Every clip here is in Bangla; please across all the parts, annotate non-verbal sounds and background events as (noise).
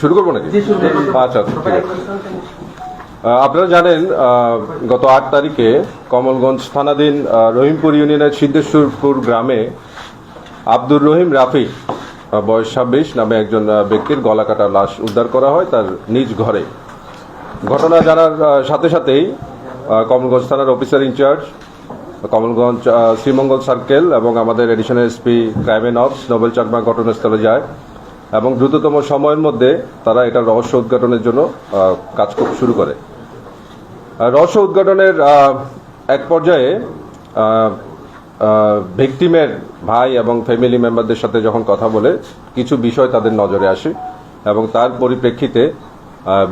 শুরু করব নাকি? আচ্ছা আচ্ছা, ঠিক আছে। আপনারা জানেন গত আট তারিখে কমলগঞ্জ থানাধীন রহিমপুর ইউনিয়নের সিদ্ধেশ্বরপুর গ্রামে আব্দুর রহিম রাফি বয়স ছাব্বিশ নামে একজন ব্যক্তির গলা কাটা লাশ উদ্ধার করা হয় তার নিজ ঘরে। ঘটনা জানার সাথে সাথেই কমলগঞ্জ থানার officer in charge Kamalganj Sreemangal circle এবং আমাদের additional SP crime ops Nobel Chakma ঘটনাস্থলে যায়। এবং দ্রুততম সময়ের মধ্যে তারা এটা রহস্য উদ্ঘাটনের জন্য কাজ শুরু করে। রহস্য উদ্ঘাটনের এক পর্যায়ে ভিকটিমের ভাই এবং ফ্যামিলি মেম্বারদের সাথে যখন কথা বলে, কিছু বিষয় তাদের নজরে আসে এবং তার পরিপ্রেক্ষিতে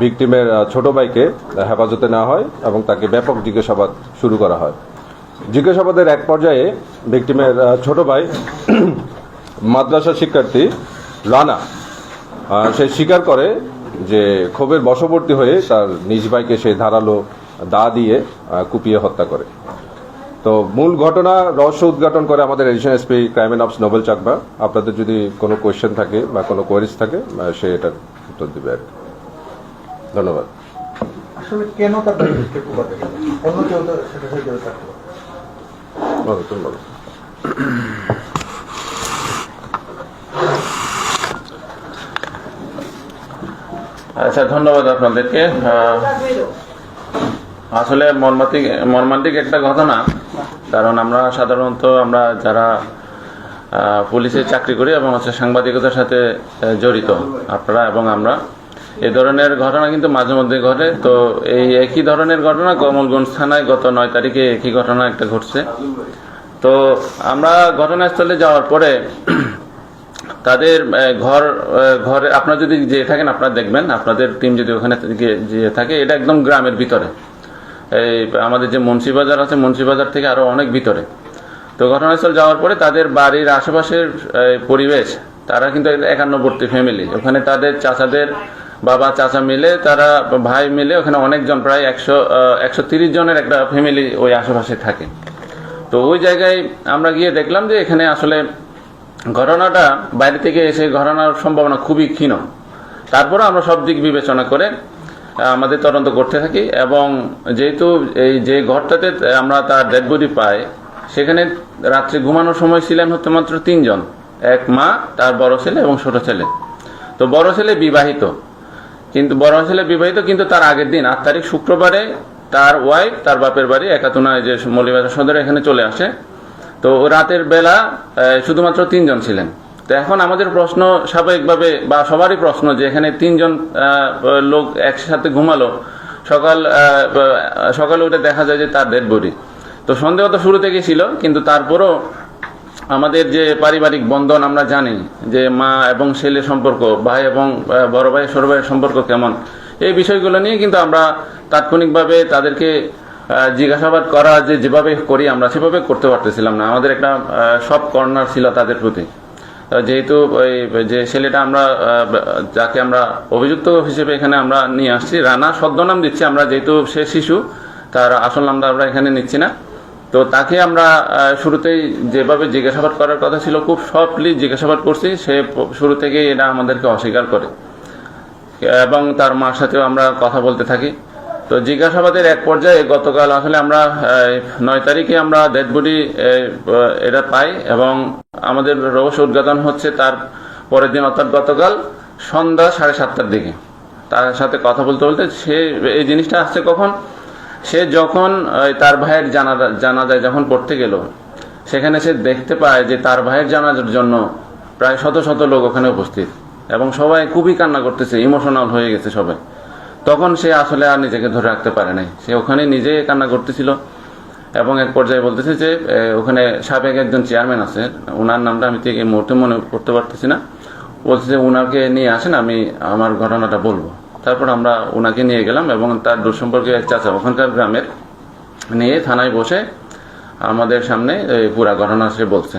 ভিকটিমের ছোট ভাইকে হেফাজতে নেওয়া হয় এবং তাকে ব্যাপক জিজ্ঞাসাবাদ শুরু করা হয়। জিজ্ঞাসাবাদের এক পর্যায়ে ভিকটিমের ছোট ভাই, মাদ্রাসা শিক্ষার্থী রানা সে স্বীকার করে যে ক্ষোভের বশবর্তী হয়ে তার নিজ ভাইকে সে ধারালো দা দিয়ে কুপিয়ে হত্যা করে। তো মূল ঘটনা রহস্য উদ্ঘাটন করে আমাদের addition SP crime and ops Nobel Chakma আপনাদের যদি কোনো কোয়েশ্চেন থাকে বা কোনো কোয়ারিজ থাকে সে এটার উত্তর দিবে আর। ধন্যবাদ। আসলে কেন তার অন্য কেউ তো সেটা সাথে জড়িত থাকতে পারে। বলো, তুমি বলো। আচ্ছা ধন্যবাদ আপনাদেরকে। আসলে মর্মান্তিক মর্মান্তিক একটা ঘটনা কারণ আমরা সাধারণত আমরা যারা আহ, পুলিশে চাকরি করি এবং হচ্ছে সাংবাদিকতার সাথে জড়িত আপনারা এবং আমরা এই ধরনের ঘটনা কিন্তু মাঝে মধ্যে ঘটে। তো এই একই ধরনের ঘটনা কমলগঞ্জ থানায় গত নয় তারিখে একই ঘটনা একটা ঘটছে। তো আমরা ঘটনাস্থলে যাওয়ার পরে তাদের ঘর ঘরে, আপনারা যদি যে থাকেন, আপনারা দেখবেন, আপনাদের টিম যদি ওখানে যে থাকে, এটা একদম গ্রামের ভিতরে। এই আমাদের যে মুন্সিবাজার আছে মুন্সিবাজার থেকে আরও অনেক ভিতরে। তো ঘটনাস্থল যাওয়ার পরে তাদের বাড়ির আশেপাশের পরিবেশ, তারা কিন্তু একান্নবর্তী ফ্যামিলি ওখানে তাদের চাচাদের বাবা, চাচা মিলে, তারা ভাই মিলে ওখানে অনেকজন, প্রায় একশো একশো তিরিশ জনের একটা ফ্যামিলি ওই আশেপাশে থাকে। তো ওই জায়গায় আমরা গিয়ে দেখলাম যে এখানে আসলে ঘটনাটা বাইরে থেকে এসে ঘটনার সম্ভাবনা খুবই ক্ষীণ। তারপরে আমরা সব দিক বিবেচনা করে আমাদের তদন্ত করতে থাকি এবং যেহেতু এই যে ঘরটাতে আমরা তার ডেড বডি পাই, সেখানে রাত্রে ঘুমানোর সময় ছিলেন হচ্ছে মাত্র তিনজন। এক মা, তার বড় ছেলে এবং ছোট ছেলে। তো বড় ছেলে বিবাহিত। কিন্তু বড় ছেলে বিবাহিত, কিন্তু তার আগের দিন, আট তারিখ শুক্রবারে তার ওয়াইফ তার বাপের বাড়ি, একাতুনায় যে মৌলিবাজার সদরে, এখানে চলে আসে। তো রাতের বেলা শুধুমাত্র তিনজন ছিলেন। তো এখন আমাদের প্রশ্ন স্বাভাবিকভাবে বা সবারই প্রশ্ন যে এখানে তিনজন লোক একসাথে ঘুমালো, সকাল সকালে উঠে দেখা যায় যে তার ডেড বডি তো সন্দেহ তো শুরু থেকেই ছিল কিন্তু তারপরও আমাদের যে পারিবারিক বন্ধন আমরা জানি যে মা এবং ছেলে সম্পর্ক, ভাই এবং বড় ভাই ছোট ভাইয়ের সম্পর্ক কেমন, এই বিষয়গুলো নিয়ে কিন্তু আমরা তাৎক্ষণিকভাবে তাদেরকে জিজ্ঞাসাবাদ করা যে যেভাবে করি, আমরা সেভাবে করতে পারতেছিলাম না। আমাদের একটা সব কর্নার ছিল তাদের প্রতি। যেহেতু ওই যে ছেলেটা আমরা যাকে আমরা অভিযুক্ত হিসেবে এখানে আমরা নিয়ে আসছি, রানা ছদ্মনাম দিচ্ছি, আমরা যেহেতু সে শিশু, তার আসল নামটা আমরা এখানে নিচ্ছি না। তো তাকে আমরা শুরুতেই যেভাবে জিজ্ঞাসাবাদ করার কথা ছিল, খুব সফটলি জিজ্ঞাসাবাদ করছি, সে শুরু থেকেই এটা আমাদেরকে অস্বীকার করে। এবং তার মার সাথেও আমরা কথা বলতে থাকি। তো জিজ্ঞাসাবাদের এক পর্যায়ে গতকাল আসলে আমরা নয় তারিখে আমরা ডেড বডি এটা পাই এবং আমাদের রহস্য উদ্ঘাটন হচ্ছে তার পরের দিন, অর্থাৎ গতকাল সন্ধ্যা সাড়ে সাতটার দিকে। তার সাথে কথা বলতে বলতে সে, এই জিনিসটা আসছে কখন? সে যখন তার ভাইয়ের জানা জানা যায় যখন পড়তে গেল, সেখানে সে দেখতে পায় যে তার ভাইয়ের জানাজার জন্য প্রায় শত শত লোক ওখানে উপস্থিত এবং সবাই খুবই কান্না করতেছে ইমোশনাল হয়ে গেছে সবাই। তখন সে আসলে আর নিজেকে ধরে রাখতে পারে নাই। সে ওখানে নিজে কান্না করতেছিল এবং এক পর্যায়ে বলতেছে যে ওখানে সাবেক একজন চেয়ারম্যান আছে, ওনার নামটা আমি ঠিক এই মুহূর্তে মনে করতে পারতেছি না। বলছে যে উনাকে নিয়ে আসেন, আমি আমার ঘটনাটা বলব। তারপর আমরা ওনাকে নিয়ে গেলাম এবং তার দূর সম্পর্কে এক চাচা, ওখানকার গ্রামের, নিয়ে থানায় বসে আমাদের সামনে পুরা ঘটনা সে বলছে।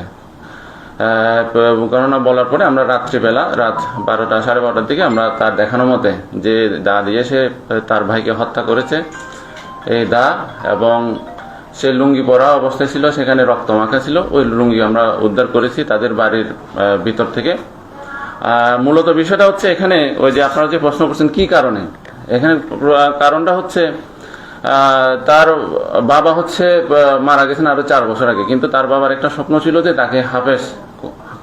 ঘটনা বলার পরে আমরা রাত্রিবেলা, রাত বারোটা, সাড়ে বারোটার দিকে আমরা তার দেখানো মতে যে দা দিয়ে সে, তার ভাইকে হত্যা করেছে। এই দা এবং সে লুঙ্গি পরা অবস্থায় ছিল, সেখানে রক্ত মাখা ছিল। ওই লুঙ্গি আমরা উদ্ধার করেছি তাদের বাড়ির ভিতর থেকে। মূলত বিষয়টা হচ্ছে এখানে ওই যে আপনারা যে প্রশ্ন করছেন, কি কারণে? এখানে কারণটা হচ্ছে তার বাবা হচ্ছে মারা গেছেন আরও চার বছর আগে। কিন্তু তার বাবার একটা স্বপ্ন ছিল যে তাকে হাফেজ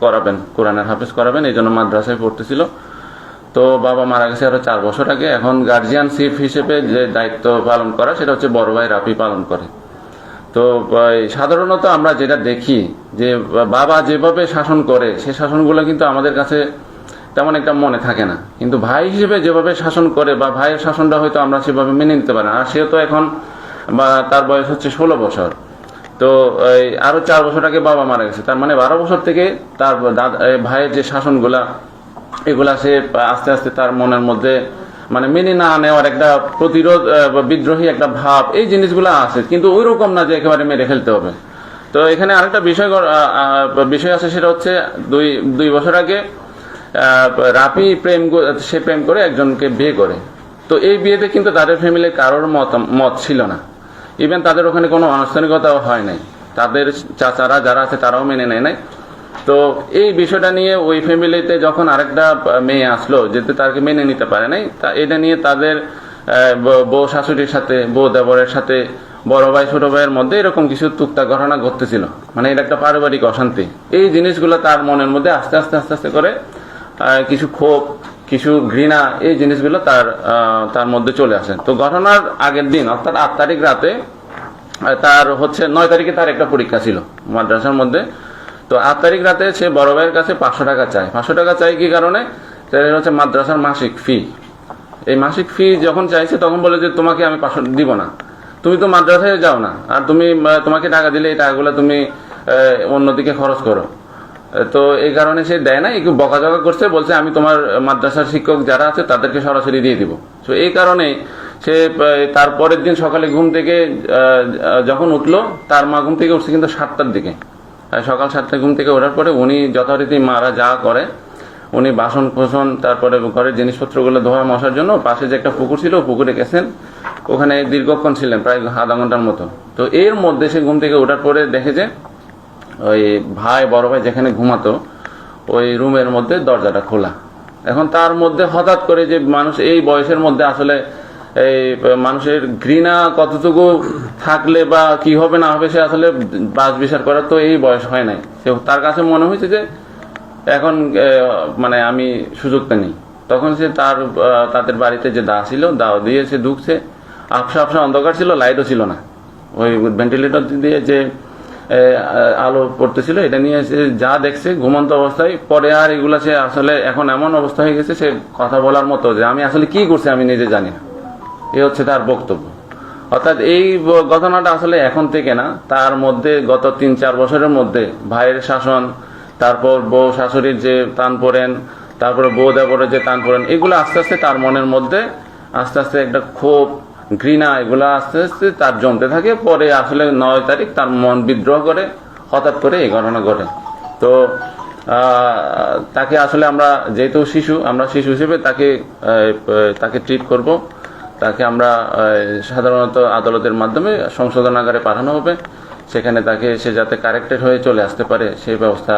করাবেন, কোরআনের হাফেজ করাবেন, এই জন্য মাদ্রাসায় পড়তেছিল। তো বাবা মারা গেছে আরও চার বছর আগে, এখন গার্জিয়ানশিপ হিসেবে যে দায়িত্ব পালন করা, সেটা হচ্ছে বড় ভাই রাফি পালন করে। তো সাধারণত আমরা যেটা দেখি, যে বাবা যেভাবে শাসন করে, সে শাসনগুলো কিন্তু আমাদের কাছে তেমন একটা মনে থাকে না। কিন্তু ভাই হিসেবে যেভাবে শাসন করে, বা ভাইয়ের শাসনটা হয়তো আমরা সেভাবে মেনে নিতে পারি না। আর সে তো এখন, বা তার বয়স হচ্ছে ষোলো বছর। তো আরও চার বছর আগে বাবা মারা গেছে। তার মানে বারো বছর থেকে তার ভাইয়ের যে শাসনগুলা, এগুলা সে আস্তে আস্তে তার মনের মধ্যে মানে মেনে না নেওয়ার একটা প্রতিরোধ বিদ্রোহী একটা ভাব, এই জিনিসগুলো আছে। কিন্তু ওই রকম না যে একেবারে মেরে ফেলতে হবে। তো এখানে আরেকটা বিষয় বিষয় আছে, সেটা হচ্ছে দুই দুই বছর আগে রাপি প্রেম সে প্রেম করে একজনকে বিয়ে করে। তো এই বিয়েতে কিন্তু তাদের ফ্যামিলির কারোর মত মত ছিল না। ইভেন তাদের ওখানে কোনো আনুষ্ঠানিকতাও হয় নাই। তাদের চাচারা যারা আছে তারাও মেনে নেয় নাই। তো এই বিষয়টা নিয়ে ওই ফ্যামিলিতে যখন আরেকটা মেয়ে আসলো যেতে তাকে মেনে নিতে পারে নাই, তা এটা নিয়ে তাদের বউ শাশুড়ির সাথে, বউ দেবরের সাথে, বড় ভাই, ছোট ভাইয়ের মধ্যে এরকম কিছু টুকটা ঘটনা ঘটতেছিল। মানে এটা একটা পারিবারিক অশান্তি। এই জিনিসগুলো তার মনের মধ্যে আস্তে আস্তে আস্তে আস্তে করে কিছু ক্ষোভ কিছু ঘৃণা এই জিনিসগুলো তার তার মধ্যে চলে আসে। তো ঘটনার আগের দিন, অর্থাৎ আট তারিখ রাতে তার হচ্ছে নয় তারিখে তার একটা পরীক্ষা ছিল মাদ্রাসার মধ্যে। তো আট তারিখ রাতে সে বড় ভাইয়ের কাছে পাঁচশো টাকা চায়। পাঁচশো টাকা চাই কি কারণে? হচ্ছে মাদ্রাসার মাসিক ফি। এই মাসিক ফি যখন চাইছে তখন বলে যে তোমাকে আমি পাঁচশো দিব না। তুমি তো মাদ্রাসায় যাও না। আর তুমি তোমাকে টাকা দিলে এই টাকাগুলো তুমি অন্যদিকে খরচ করো। তো এই কারণে সে দেয় না একটু বকাঝকা করছে, বলছে আমি তোমার মাদ্রাসার শিক্ষক যারা আছে তাদেরকে সরাসরি দিয়ে দিব। তো এই কারণে সে তার পরের দিন সকালে ঘুম থেকে যখন উঠল, তার মা ঘুম থেকে উঠছে কিন্তু সাতটার দিকে। সকাল সাতটায় ঘুম থেকে ওঠার পরে উনি যথারীতি মারা যা করে, উনি বাসন কোসন তারপরে ঘরের জিনিসপত্রগুলো ধোয়া মশার জন্য পাশে যে একটা পুকুর ছিল, পুকুরে গেছেন, ওখানে দীর্ঘক্ষণ ছিলেন, প্রায় আধা ঘণ্টার মতো। তো এর মধ্যে সে ঘুম থেকে ওঠার পরে দেখে যে ওই ভাই, বড় ভাই যেখানে ঘুমাতো, ওই রুমের মধ্যে দরজাটা খোলা। এখন তার মধ্যে হঠাৎ করে যে মানুষ এই বয়সের মধ্যে আসলে এই মানুষের ঘৃণা কতটুকু থাকলে বা কি হবে না হবে, সে আসলে বাস বিচার করার তো এই বয়স হয় নাই। সে তার কাছে মনে হয়েছে যে এখন মানে আমি সুযোগটা নেই। তখন সে তার তাদের বাড়িতে যে দা ছিল দাও দিয়ে সে ঢুকছে। আপসা আপসা অন্ধকার ছিল, লাইটও ছিল না। ওই ভেন্টিলেটর দিয়ে যে আলো পড়তেছিল, এটা নিয়ে সে যা দেখছে, ঘুমন্ত অবস্থায়, পরে আর এগুলা সে আসলে এখন এমন অবস্থা হয়ে গেছে, সে কথা বলার মতো যে আমি আসলে কি করছি আমি নিজে জানি না। এ হচ্ছে তার বক্তব্য। অর্থাৎ এই ঘটনাটা আসলে এখন থেকে না, তার মধ্যে গত তিন চার বছরের মধ্যে ভাইয়ের শাসন, তারপর বউ শাশুড়ির যে টান পড়েন, তারপরে বউ দেবরের যে টান পড়েন, এগুলো আস্তে আস্তে তার মনের মধ্যে আস্তে আস্তে একটা ক্ষোভ ঘৃণা, এগুলো আস্তে আস্তে তার জমতে থাকে, পরে আসলে নয় তারিখ তার মন বিদ্রোহ করে, হঠাৎ করে এই ঘটনা ঘটে। তো তাকে আসলে আমরা যেহেতু শিশু, আমরা শিশু হিসেবে তাকে তাকে ট্রিট করব। তাকে আমরা সাধারণত আদালতের মাধ্যমে সংশোধনাগারে পাঠানো হবে। সেখানে তাকে, সে যাতে কারেক্টেড হয়ে চলে আসতে পারে, সেই ব্যবস্থা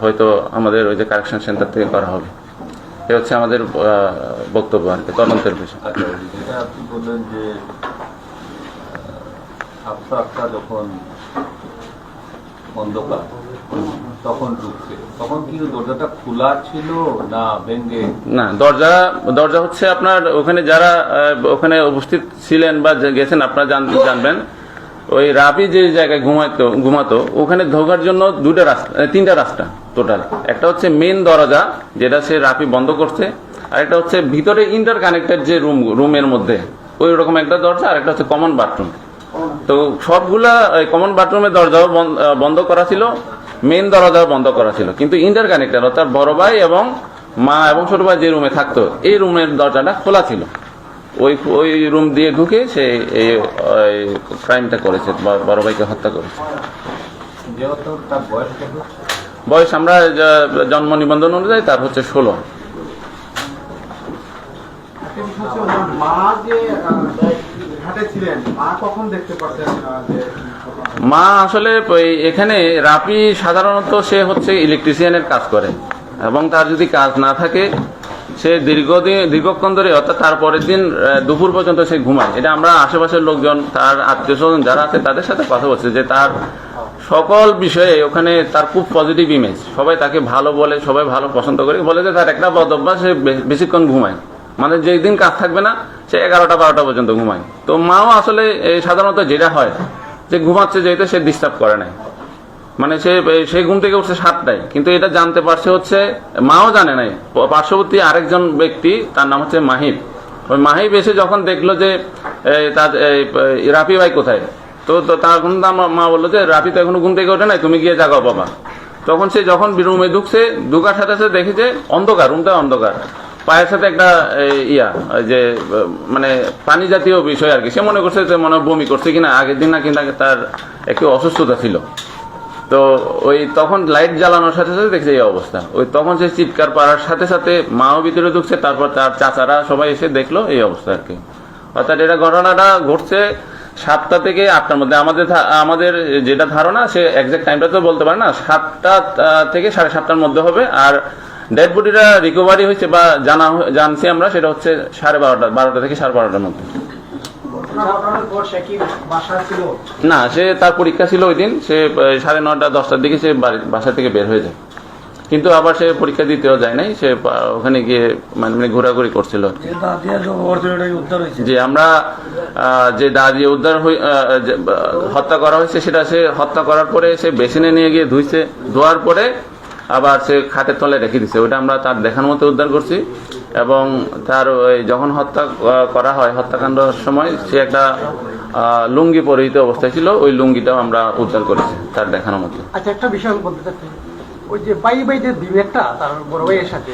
হয়তো আমাদের ওই যে কারেকশন সেন্টার থেকে করা হবে। এ হচ্ছে আমাদের বক্তব্য আর কি তদন্তের বিষয়। আচ্ছা, আপনি বললেন যে আফসা আফসা যখন অন্ধকার তখন ঢুকছে। তখন কি দরজাটা খোলা ছিল না ভেঙ্গে না দরজা দরজা হচ্ছে আপনার ওখানে যারা ওখানে উপস্থিত ছিলেন বা গেছেন আপনারা জান- জানবেন। ওই রাবি যে জায়গায় ঘুমাইতো, ঘুমাতো, ওখানে ঢোকার জন্য দুটা রাস্তা তিনটা রাস্তা টোটাল একটা হচ্ছে মেন দরজা, যেটা সে রাপি বন্ধ করছে, আর একটা হচ্ছে ভিতরে ইন্টার কানেক্টেড যে রুম রুমের মধ্যে। ওই রকম একটা দরজা, আর একটা হচ্ছে কমন বাথরুম তো সবগুলা কমন বাথরুমের দরজাও বন- বন্ধ করা ছিল মেন দরজাও বন্ধ করা ছিল। কিন্তু ইন্টার কানেক্টেড অর্থাৎ বড় ভাই এবং মা এবং ছোট ভাই যে রুমে থাকতো, এই রুমের দরজাটা খোলা ছিল। ওই ওই রুম দিয়ে ঢুকে সে এই ক্রাইমটা করেছে বড় ভাইকে হত্যা করেছে। বয়স আমরা জন্ম নিবন্ধন অনুযায়ী তার হচ্ছে ষোলো। মা আসলে ওই এখানে রাপি সাধারণত সে হচ্ছে ইলেকট্রিশিয়ানের কাজ করে। এবং তার যদি কাজ না থাকে সে দীর্ঘদিন, দীর্ঘক্ষণ ধরে, অর্থাৎ তার পরের দিন দুপুর পর্যন্ত সে ঘুমায়। এটা আমরা আশেপাশের লোকজন, তার আত্মীয় স্বজন যারা আছে, তাদের সাথে কথা বলছে যে তার সকল বিষয়ে ওখানে তার খুব পজিটিভ ইমেজ সবাই তাকে ভালো বলে, সবাই ভালো পছন্দ করে, বলে যে তার একটা বদ অভ্যাস, সে বেশিক্ষণ ঘুমায়। মানে যেই দিন কাজ থাকবে না, সে এগারোটা, বারোটা পর্যন্ত ঘুমায়। তো মাও আসলে সাধারণত যেটা হয়, যে ঘুমাচ্ছে যেহেতু সে ডিস্টার্ব করে নাই। মানে সে সে ঘুম থেকে উঠছে সাতটায়। কিন্তু এটা জানতে পারছে হচ্ছে, মাও জানে নাই। পার্শ্ববর্তী আরেকজন ব্যক্তি, তার নাম হচ্ছে মাহিব। ওই মাহিব এসে যখন দেখল যে তার রাফি ভাই কোথায়? তো তার মা- বলল যে, রাফি তো এখনও ঘুম থেকে ওঠে নাই, তুমি গিয়ে জাগাও বাবা। তখন সে যখন রুমে ঢুকছে, ঢুকার সাথে সাথে দেখে যে, অন্ধকার, রুমটা অন্ধকার। পায়ের সাথে একটা ইয়া, যে মানে পানি জাতীয় বিষয় আর কি। সে মনে করছে যে, মনে বমি করছে কিনা, আগের দিন না কিন্তু তার একটু অসুস্থতা ছিল। তো ওই তখন লাইট জ্বালানোর সাথে সাথে দেখছে এই অবস্থা। ওই তখন সে চিৎকার পাড়ার সাথে সাথে মাও ভিতরে ঢুকছে, তারপর তার চাচারা সবাই এসে দেখল এই অবস্থা আর কি। অর্থাৎ এটা ঘটনাটা ঘটছে সাতটা থেকে আটটার মধ্যে। আমাদের আমাদের যেটা ধারণা, সে একজ্যাক্ট টাইমটা তো বলতে পারে না, সাতটা থেকে সাড়ে সাতটার মধ্যে হবে। আর ডেড বডিটা রিকভারি হয়েছে বা জানা জানছি আমরা, সেটা হচ্ছে সাড়ে বারোটা বারোটা থেকে সাড়ে বারোটার মধ্যে ঘটনার পর সে কি বাসা ছিল না সে তার পরীক্ষা ছিল ওই দিন। সে সাড়ে নটা দশটার দিকে সে বাসা থেকে বের হয়ে যায়। কিন্তু আবার সে পরীক্ষা দিতেও যায় নাই। সে ওখানে গিয়ে মানে মানে ঘোরাঘুরি করছিল। যে আমরা যে দা দিয়ে উদ্ধার হত্যা করা হয়েছে সেটা সে হত্যা করার পরে সে বেসিনে নিয়ে গিয়ে ধুইছে। ধোয়ার পরে আবার সে খাটের তলে রেখে দিছে। ওটা আমরা তার দেখার মতো উদ্ধার করছি। এবং তার ওই যখন হত্যা করা হয় হত্যাকাণ্ডের সময় সে একটা লুঙ্গি পরিহিত অবস্থায় ছিল ওই লুঙ্গিটাও আমরা উদ্ধার করেছি তার দেখানোর মতো। আচ্ছা একটা বিষয় বলতে চাচ্ছি। ওই যে বাই বাই যে বিভেদটা তার বড় ভাইয়ের সাথে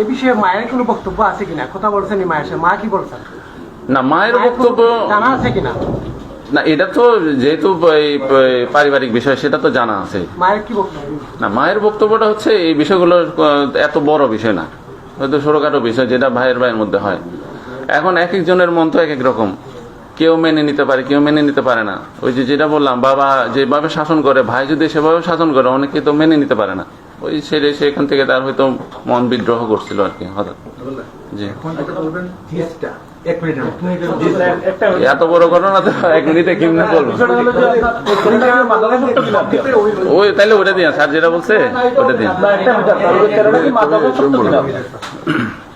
এ বিষয়ে মায়ের কোনো বক্তব্য আছে কিনা? কথা বলছেন মায়ের সাথে মা কি বলছেন? না মায়ের বক্তব্য জানা আছে কিনা? না এটা তো যেহেতু পারিবারিক বিষয় সেটা তো জানা আছে। মায়ের কি বক্তব্য? না মায়ের বক্তব্যটা হচ্ছে এই বিষয়গুলো এত বড় বিষয় না। হয়তো ছোটখাটো বিষয় যেটা ভাইয়ের ভাইয়ের মধ্যে হয়। এখন এক একজনের মন তো এক এক রকম। কেউ মেনে নিতে পারে, কেউ মেনে নিতে পারে না। ওই যে যেটা বললাম, বাবা যেভাবে শাসন করে, ভাই যদি সেভাবে শাসন করে, অনেকে তো মেনে নিতে পারে না। ওই ছেড়ে সেখান থেকে তার হয়তো মন বিদ্রোহ করছিল আর কি, হঠাৎ। জি। এত বড় ঘটনা তো এক মিনিটে কেমনে বলব? ওই তাহলে ওটা দিন। স্যার যেটা বলছে ওটা দিন।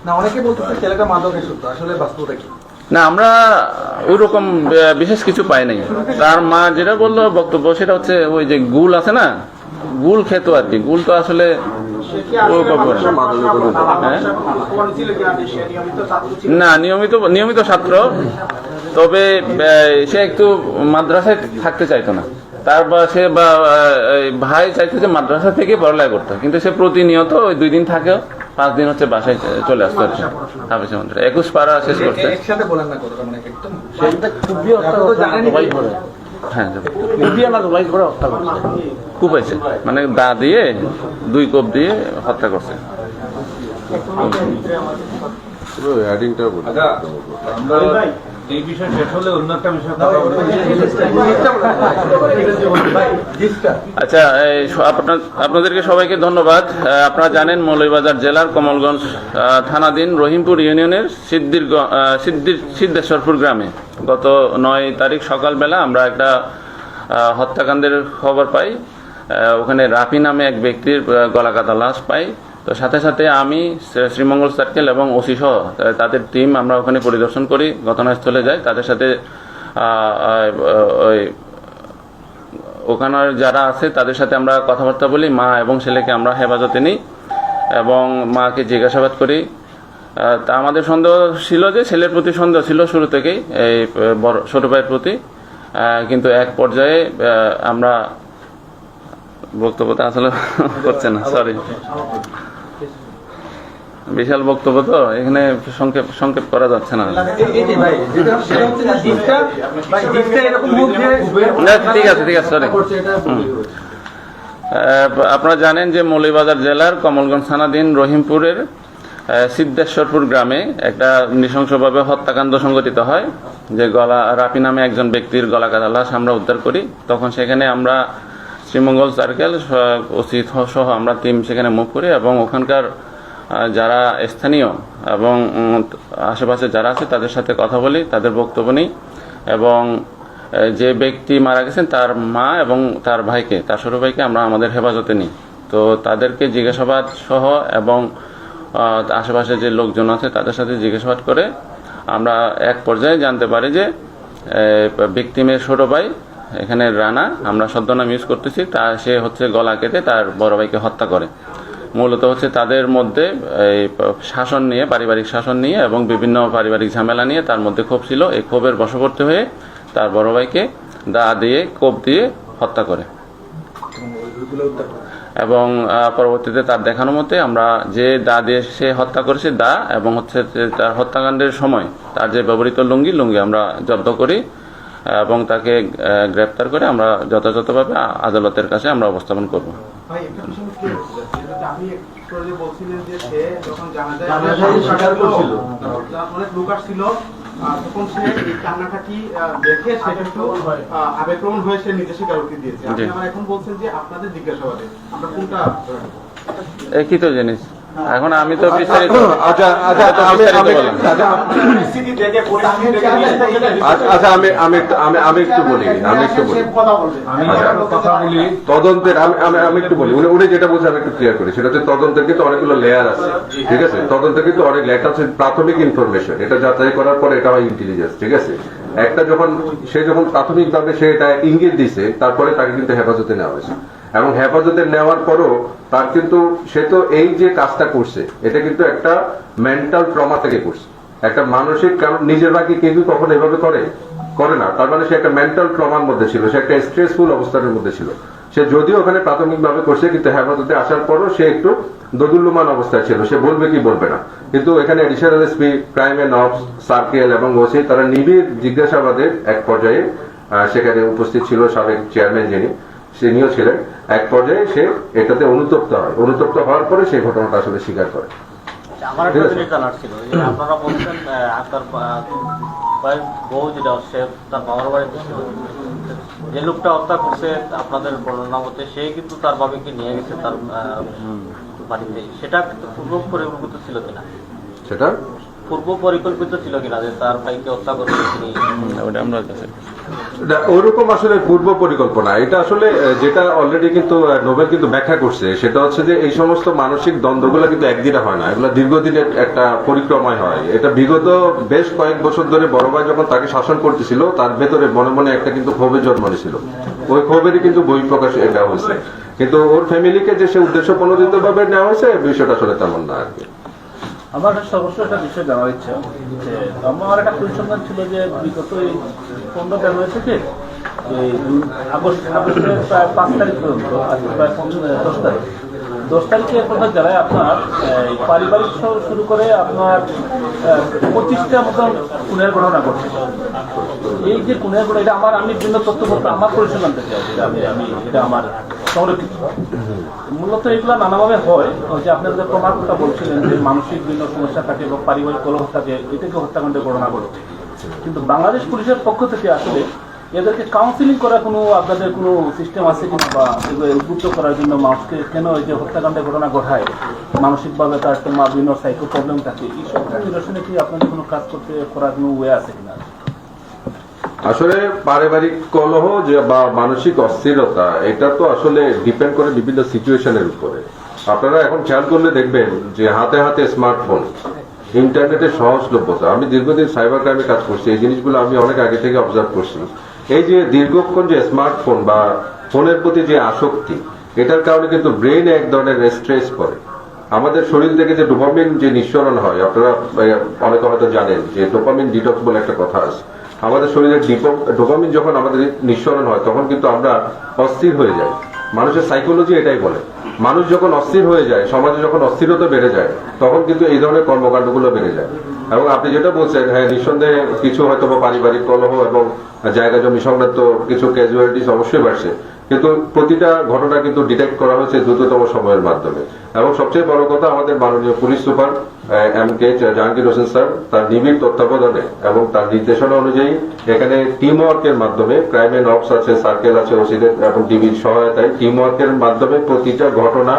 না অনেকে বলতেছে ছেলেটা মাদকে শুদ্ধ আসলে বাস্তবতা কি? না আমরা ওই রকম বিশেষ কিছু পাই নাই। তার মা যেটা বলল বক্তব্য সেটা হচ্ছে ওই যে গুল আছে না? গুল খেত আর কি। গুল তো আসলে। হ্যাঁ? না নিয়মিত নিয়মিত ছাত্র। তবে সে একটু মাদ্রাসায় থাকতে চাইতো না। তার বা সে বা ভাই চাইতো যে মাদ্রাসা থেকে পড়ালেখা করতে। কিন্তু সে প্রতিনিয়ত ওই দুই দিন থাকে পাঁচ দিন হচ্ছে বাসায় চলে আসতো কি হাফিজ মাদ্রাসা একুশ পারা শেষ করতে। একসাথে বলেন না মানে হ্যাঁ মানে দা দিয়ে দুই কোপ দিয়ে হত্যা করছে। আচ্ছা আমরা এই বিষয় শেষ হলে অন্য একটা বিষয় আচ্ছা এই আপনাদেরকে সবাইকে ধন্যবাদ। আপনারা জানেন মৌলভীবাজার জেলার কমলগঞ্জ থানাধীন রহিমপুর ইউনিয়নের সিদ্দির আহ, সিদ্দির সিদ্ধেশ্বরপুর গ্রামে। গত নয় তারিখ সকালবেলা আমরা একটা হত্যাকাণ্ডের খবর পাই। ওখানে রাফি নামে এক ব্যক্তির গলাকাটা লাশ পাই। তো সাথে সাথে আমি শ্রীমঙ্গল সার্কেল এবং ওসি সহ তাদের টিম আমরা ওখানে পরিদর্শন করি ঘটনাস্থলে যাই। তাদের সাথে ওই ওখানের যারা আছে তাদের সাথে আমরা কথাবার্তা বলি। মা এবং ছেলেকে আমরা হেফাজতে নিই এবং মাকে জিজ্ঞাসাবাদ করি। তা আমাদের সন্দেহ ছিল যে ছেলের প্রতি সন্দেহ ছিল শুরু থেকেই এই বড় ছোট ভাইয়ের প্রতি। কিন্তু এক পর্যায়ে আমরা বক্তব্যটা আসলে (laughs) করছে না সরি বিশাল বক্তব্য তো, এখানে সংক্ষেপ সংক্ষেপ করা যাচ্ছে না। মুখ ঠিক আছে ঠিক আছে সরি আপনারা জানেন যে মৌলভীবাজার জেলার কমলগঞ্জ থানাধীন রহিমপুরের সিদ্ধেশ্বরপুর গ্রামে একটা নৃশংসভাবে হত্যাকাণ্ড সংঘটিত হয়, যে গলা রাপি নামে একজন ব্যক্তির গলা কাটা লাশ আমরা উদ্ধার করি। তখন সেখানে আমরা শ্রীমঙ্গল সার্কেল ওসি সহ আমরা টিম সেখানে মুভ করি এবং ওখানকার যারা স্থানীয় এবং আশেপাশে যারা আছে, তাদের সাথে কথা বলি, তাদের বক্তব্য নিই। এবং যে ব্যক্তি মারা গেছেন, তার মা এবং তার ভাইকে, তার ছোট ভাইকে আমরা আমাদের হেফাজতে নিই। তো তাদেরকে জিজ্ঞাসাবাদ সহ এবং আশেপাশে যে লোকজন আছে, তাদের সাথে জিজ্ঞাসাবাদ করে আমরা এক পর্যায়ে জানতে পারি যে ভিকটিমের ছোট ভাই, এখানে রানা, আমরা ছদ্মনাম ইউজ করতেছি, তা সে হচ্ছে গলা কেটে তার বড় ভাইকে হত্যা করে। মূলত হচ্ছে তাদের মধ্যে এই শাসন নিয়ে, পারিবারিক শাসন নিয়ে এবং বিভিন্ন পারিবারিক ঝামেলা নিয়ে তার মধ্যে ক্ষোভ ছিল। এই ক্ষোভের বশবর্তী হয়ে তার বড় ভাইকে দা দিয়ে, কোপ দিয়ে হত্যা করে। এবং পরবর্তীতে তার দেখানো মতে আমরা যে দা দিয়ে সে হত্যা করেছে, দা এবং হচ্ছে তার হত্যাকাণ্ডের সময় তার যে ব্যবহৃত লুঙ্গি লুঙ্গি আমরা জব্দ করি এবং তাকে গ্রেপ্তার করে আমরা যথাযথভাবে আদালতের কাছে আমরা উপস্থাপন করব। বলছিলেন যে সে যখন জানাজায় করছিল। অনেক লোক আসছিল তখন সে এই কান্নাকাটি আহ, দেখে সেটা একটু আহ, আবেগপ্রবণ হয়ে সে নিজে স্বীকারোক্তি দিয়েছে আপনি। এখন বলছেন যে আপনাদের জিজ্ঞাসাবাদে আমরা কোনটা একই তো জিনিস এখন আমি তো বিস্তারিত আচ্ছা আচ্ছা আমি আমি আমি আমি আমি একটু- আমি আমি একটু বলি আমি একটু বলি। কথা আচ্ছা। একটা কথা বলি। তদন্তের আমি আমি আমি একটু বলি। উনি উনি যেটা বলছে আমি একটু ক্লিয়ার করি। সেটা হচ্ছে তদন্তের কিন্তু অনেকগুলো লেয়ার আছে ঠিক আছে? তদন্তের কিন্তু অনেক লেয়ার আছে প্রাথমিক ইনফরমেশন এটা যাচাই করার পরে এটা হয় ইন্টেলিজেন্স ঠিক আছে? একটা যখন সে যখন প্রাথমিকভাবে সে এটা ইঙ্গিত দিছে তারপরে তাকে কিন্তু হেফাজতে নেওয়া হয়েছে। এবং হেফাজতে নেওয়ার পরও তার কিন্তু, সে তো এই যে কাজটা করছে, এটা কিন্তু একটা মেন্টাল ট্রমা থেকে করছে। একটা মানসিক, কারণ নিজের বাকি কেউ কি কখনো এভাবে করে? করে না। তার মানে সে একটা মেন্টাল ট্রমার মধ্যে ছিল, সে একটা স্ট্রেসফুল অবস্থানের মধ্যে ছিল। সে যদিও ওখানে প্রাথমিকভাবে করছে, কিন্তু হেফাজতে আসার পরও সে একটু দোদুল্যমান অবস্থায় ছিল। সে বলবে কি বলবে না। কিন্তু এখানে additional SP crime and of circle এবং ওসি তারা নিবিড় জিজ্ঞাসাবাদের এক পর্যায়ে সেখানে উপস্থিত ছিল সাবেক চেয়ারম্যান যিনি। তিনিও ছিলেন এক পর্যায়ে সে এটাতে অনুতপ্ত হয়। অনুতপ্ত হওয়ার পরে সেই ঘটনাটা আসলে স্বীকার করে। আমার একটা জিনিস জানার ছিল। যে আপনারা বলছেন আপনার বউ যেটা সে তার বাবার বাড়িতে ছিল যে লোকটা হত্যা করছে আপনাদের বর্ণনা মতে সে কিন্তু তার বাবাকে নিয়ে গেছে তার বাড়িতে। সেটা কিন্তু পূর্ব পরিকল্পিত ছিল কিনা? সেটা? পূর্ব পরিকল্পিত ছিল কিনা যে তার ভাইকে হত্যা করবে তিনি? ওটা আমরা যাচাই করি। ওরকম আসলে পূর্ব পরিকল্পনা। এটা আসলে যেটা অলরেডি কিন্তু নোবেল কিন্তু ব্যাখ্যা করছে, সেটা হচ্ছে যে এই সমস্ত মানসিক দ্বন্দ্বগুলো কিন্তু একদিনে হয় না। এগুলো দীর্ঘদিনের একটা পরিক্রমায় হয়। এটা বিগত বেশ কয়েক বছর ধরে বড় ভাই যখন তাকে শাসন করতেছিল, তার ভেতরে মনে মনে একটা কিন্তু ক্ষোভের জন্ম নিয়েছিল। ওই ক্ষোভেরই কিন্তু বই বহিঃপ্রকাশ এটা হয়েছে। কিন্তু ওর ফ্যামিলিকে যে সে উদ্দেশ্য প্রণোদিত ভাবে নেওয়া হয়েছে, বিষয়টা আসলে তেমন না আর কি। আমার সর্বস্ব একটা বিষয় জানার ইচ্ছা যে আমার একটা পরিসংখ্যান ছিল যে বিগত এই পনেরো জানুয়ারি থেকে আগস্ট, আগস্টের প্রায় পাঁচ তারিখ পর্যন্ত আজকে প্রায় দশ তারিখ। দশ তারিখে কোথাও জেলায় আপনার পারিবারিক সহ শুরু করে আপনার পঁচিশটা মতন খুনের ঘটনা ঘটছে এই যে খুনের ঘটনা, এটা আমার, আমি বিভিন্ন তথ্যপত্র, আমার পরিসংখ্যান থেকে আমি আমি, এটা আমার সংরক্ষিত। মূলত এগুলো নানাভাবে হয়। যে আপনার যে প্রমাণ বলছিলেন যে মানসিক বিভিন্ন সমস্যা থাকে বা পারিবারিক কলহ থাকে, এটাকে হত্যাকাণ্ডের ঘটনা ঘটে কিন্তু বাংলাদেশ পুলিশের পক্ষ থেকে আসলে এদেরকে কাউন্সিলিং করার কোনো আপনাদের কোনো সিস্টেম আছে কিনা বা উদ্বুদ্ধ করার জন্য মানুষকে কেন এই যে হত্যাকাণ্ডের ঘটনা ঘটায়? মানসিকভাবে তার তোমার বিভিন্ন সাইকো প্রবলেম থাকে এই সব নিরসনে কি আপনাদের কোনো কাজ করতে করার কোনো ওয়ে আছে কিনা? আসলে পারিবারিক কলহ যে বা মানসিক অস্থিরতা, এটা তো আসলে ডিপেন্ড করে বিভিন্ন সিচুয়েশনের উপরে। আপনারা এখন খেয়াল করলে দেখবেন যে হাতে হাতে স্মার্টফোন ইন্টারনেটের সহজলভ্যতা। আমি দীর্ঘদিন সাইবার ক্রাইমে কাজ করছি, এই জিনিসগুলো আমি অনেক আগে থেকে অবজার্ভ করছি। এই যে দীর্ঘক্ষণ যে স্মার্টফোন বা ফোনের প্রতি যে আসক্তি, এটার কারণে কিন্তু ব্রেইনে এক ধরনের স্ট্রেস পড়ে। আমাদের শরীর থেকে যে ডোপামিন যে নিঃসরণ হয়, আপনারা অনেকে হয়তো জানেন যে ডোপামিন ডিটক্স বলে একটা কথা আছে। আমাদের শরীরে ডোপামিন যখন আমাদের নিঃসরণ হয়, তখন কিন্তু আমরা অস্থির হয়ে যাই। মানুষের সাইকোলজি এটাই বলে। মানুষ যখন অস্থির হয়ে যায়, সমাজে যখন অস্থিরতা বেড়ে যায়, তখন কিন্তু এই ধরনের কর্মকাণ্ডগুলো বেড়ে যায়। এবং আপনি যেটা বলছেন হ্যাঁ নিঃসন্দেহে কিছু হয়তো পারিবারিক কলহ এবং জায়গা জমি সংক্রান্ত কিছু ক্যাজুয়ালিটিস অবশ্যই বাড়ছে। কিন্তু প্রতিটা ঘটনা কিন্তু ডিটেক্ট করা হয়েছে দ্রুততম সময়ের মাধ্যমে। এবং সবচেয়ে বড় কথা, আমাদের মাননীয় police super M K Jahangir Hossain sir, তার নিবিড় তত্ত্বাবধানে এবং তার নির্দেশনা অনুযায়ী এখানে টিম ওয়ার্কের মাধ্যমে ক্রাইম এন্ড আছে সার্কেল আছে ওসিদের এবং ডিবির সহায়তায় টিম ওয়ার্কের মাধ্যমে প্রতিটা ঘটনা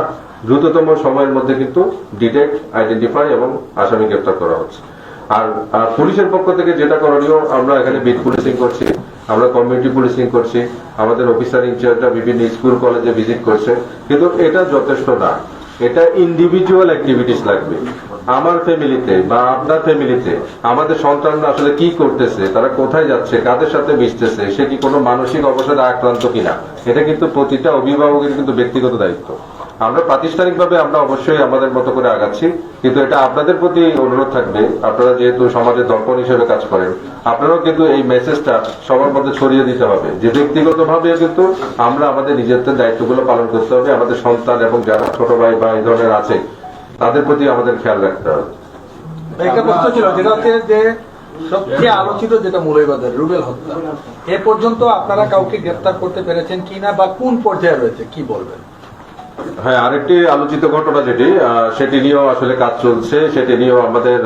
দ্রুততম সময়ের মধ্যে কিন্তু ডিটেক্ট আইডেন্টিফাই এবং আসামি গ্রেপ্তার করা হচ্ছে। আর পুলিশের পক্ষ থেকে যেটা করণীয়, আমরা এখানে বিট পুলিশিং করছি। আমরা কমিউনিটি পুলিশিং করছি, আমাদের অফিসার ইনচার্জরা বিভিন্ন স্কুল কলেজে ভিজিট করছে। কিন্তু এটা যথেষ্ট না। এটা ইন্ডিভিজুয়াল অ্যাক্টিভিটিস লাগবে। আমার ফ্যামিলিতে বা আপনার ফ্যামিলিতে আমাদের সন্তানরা আসলে কি করতেছে, তারা কোথায় যাচ্ছে, কাদের সাথে মিশতেছে, সে কি কোনো মানসিক অবসাদে আক্রান্ত কিনা, এটা কিন্তু প্রতিটা অভিভাবকের কিন্তু ব্যক্তিগত দায়িত্ব। আমরা প্রাতিষ্ঠানিকভাবে আমরা অবশ্যই আমাদের মতো করে আগাচ্ছি, কিন্তু এটা আপনাদের প্রতি অনুরোধ থাকবে। আপনারা যেহেতু সমাজের দর্পণ হিসেবে কাজ করেন, আপনারাও কিন্তু এই মেসেজটা সবার মধ্যে ছড়িয়ে দিতে হবে। যে ব্যক্তিগতভাবে কিন্তু আমরা আমাদের নিজেদের দায়িত্বগুলো পালন করতে হবে, আমাদের সন্তান এবং যারা ছোট ভাই বা এই ধরনের আছে, তাদের প্রতি আমাদের খেয়াল রাখতে হবে। যেটা সবচেয়ে আলোচিত যেটা মৌলভীবাজার, রুবেল হত্যা। এ পর্যন্ত আপনারা কাউকে গ্রেফতার করতে পেরেছেন কিনা বা কোন পর্যায়ে রয়েছে, কি বলবেন? হ্যাঁ আরেকটি আলোচিত ঘটনা যেটি সেটি নিয়েও আসলে কাজ চলছে। সেটি নিয়েও আমাদের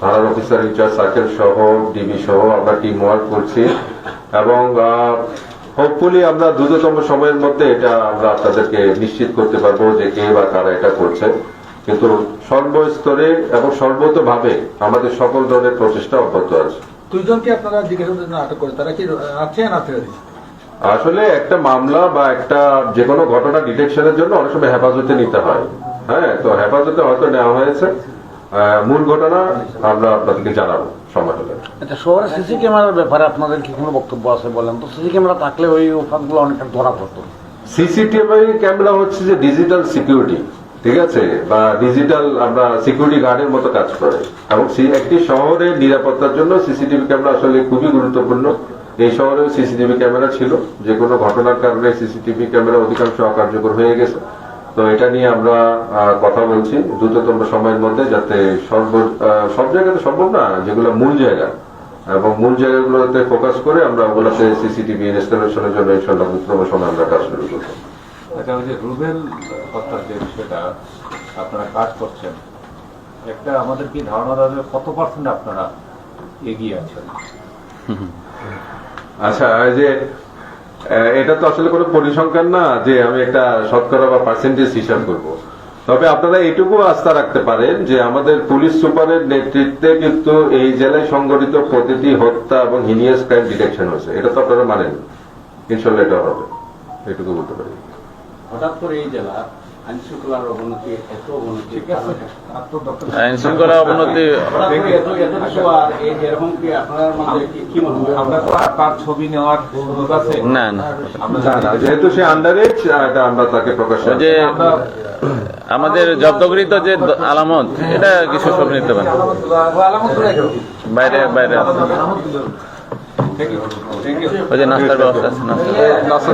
থানার অফিসার ইনচার্জ সার্কেল সহ, ডিবি সহ আমরা টিম ওয়ার্ক করছি। এবং হোপফুলি আমরা দ্রুততম সময়ের মধ্যে এটা আমরা আপনাদেরকে নিশ্চিত করতে পারব যে কে বা কারা এটা করছে। কিন্তু সর্বস্তরে এবং সর্বতভাবে আমাদের সকল ধরনের প্রচেষ্টা অব্যাহত আছে। দুইজনকে আপনারা জিজ্ঞাসা আটক করে তারা কি আছে না আসলে একটা মামলা বা একটা যে কোনো ঘটনা ডিটেকশনের জন্য অনেক সময় হেফাজতে নিতে হয়। হ্যাঁ তো হেফাজতে হয়তো নেওয়া হয়েছে। মূল ঘটনা আমরা আপনাদেরকে জানাব সময় হলে। আচ্ছা শহরে সিসি ক্যামেরার ব্যাপারে আপনাদের কি কোনো বক্তব্য আছে বলেন তো? সিসি ক্যামেরা থাকলে ওই ওখানগুলো অনেকটা ধরা পড়তো। সিসিটিভি ক্যামেরা হচ্ছে যে ডিজিটাল সিকিউরিটি ঠিক আছে? বা ডিজিটাল আমরা সিকিউরিটি গার্ডের মতো কাজ করে। এবং একটি শহরের নিরাপত্তার জন্য সিসিটিভি ক্যামেরা আসলে খুবই গুরুত্বপূর্ণ। এই শহরে সিসিটিভি ক্যামেরা ছিল যে কোনো ঘটনার কারণে সিসিটিভি ক্যামেরা অধিকাংশ অকার্যকর হয়ে গেছে। তো এটা নিয়ে আমরা কথা বলছি। দ্রুততম সময়ের মধ্যে যাতে সর্ব সব জায়গাতে সম্ভব না, যেগুলো মূল জায়গা। এবং মূল জায়গাগুলোতে ফোকাস করে আমরা ওগুলোতে সিসিটিভি ইনস্টলেশনের জন্য ইনশাল্লাহ দ্রুততম সময় আমরা কাজ শুরু করব। আচ্ছা যে রুবেল হত্যার যে বিষয়টা, আপনারা কাজ করছেন, একটা আমাদের কি ধারণা দেওয়া কত পার্সেন্ট আপনারা এগিয়ে আছেন? আচ্ছা যে এটা তো আসলে কোনো পরিসংখ্যান না যে আমি একটা শতকরা বা পার্সেন্টেজ হিসাব করব। তবে আপনারা এটুকু আস্থা রাখতে পারেন যে আমাদের পুলিশ সুপারের নেতৃত্বে কিন্তু এই জেলায় সংগঠিত প্রতিটি হত্যা এবং হিনিয়াস ক্রাইম ডিটেকশন হয়েছে। এটা তো আপনারা মানেন। ইনশাল্লাহ এটা হবে। এটুকু বলতে পারি। হঠাৎ করে এই জেলা আইন শৃঙ্খলার অবনতি না না। যেহেতু সে আন্ডার আমরা তাকে প্রকাশ যে আমাদের জব্দকৃত যে আলামত এটা কিছু সব নিতে পারেন বাইরে বাইরে। ওই যে নাস্তার ব্যবস্থা আছে নাস্তা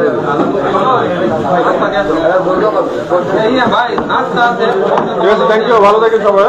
ঠিক আছে থ্যাংক ইউ ভালো থাকেন সবাই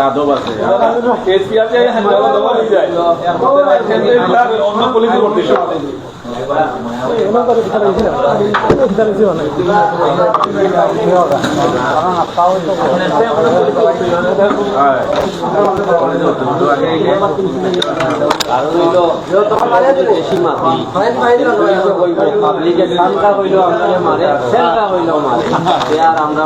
আদব আছে অন্য পুলিশ পাবলিকের আর আমরা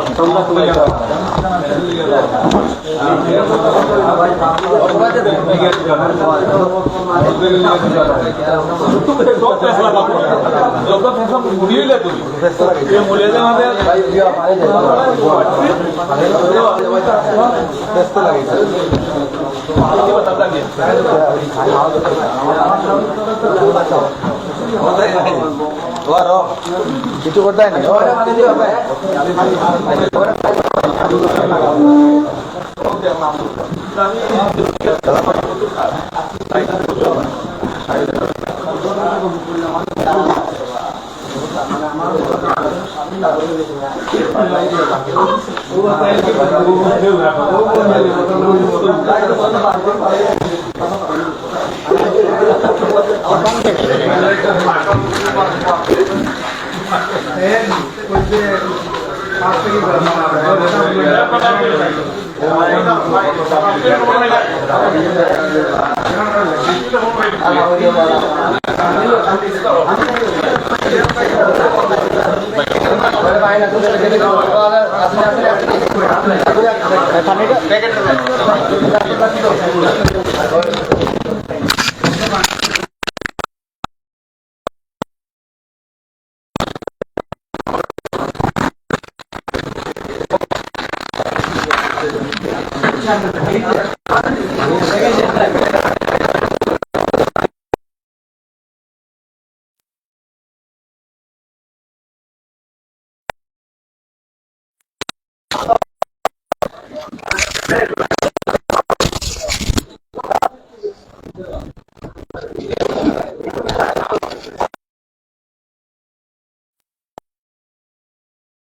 যত ফ্যাশন ঘুরিয়ে তুমি যে মূলে যে আমাদের কিছু করতে হয় না আমার প্যাকেট よかった。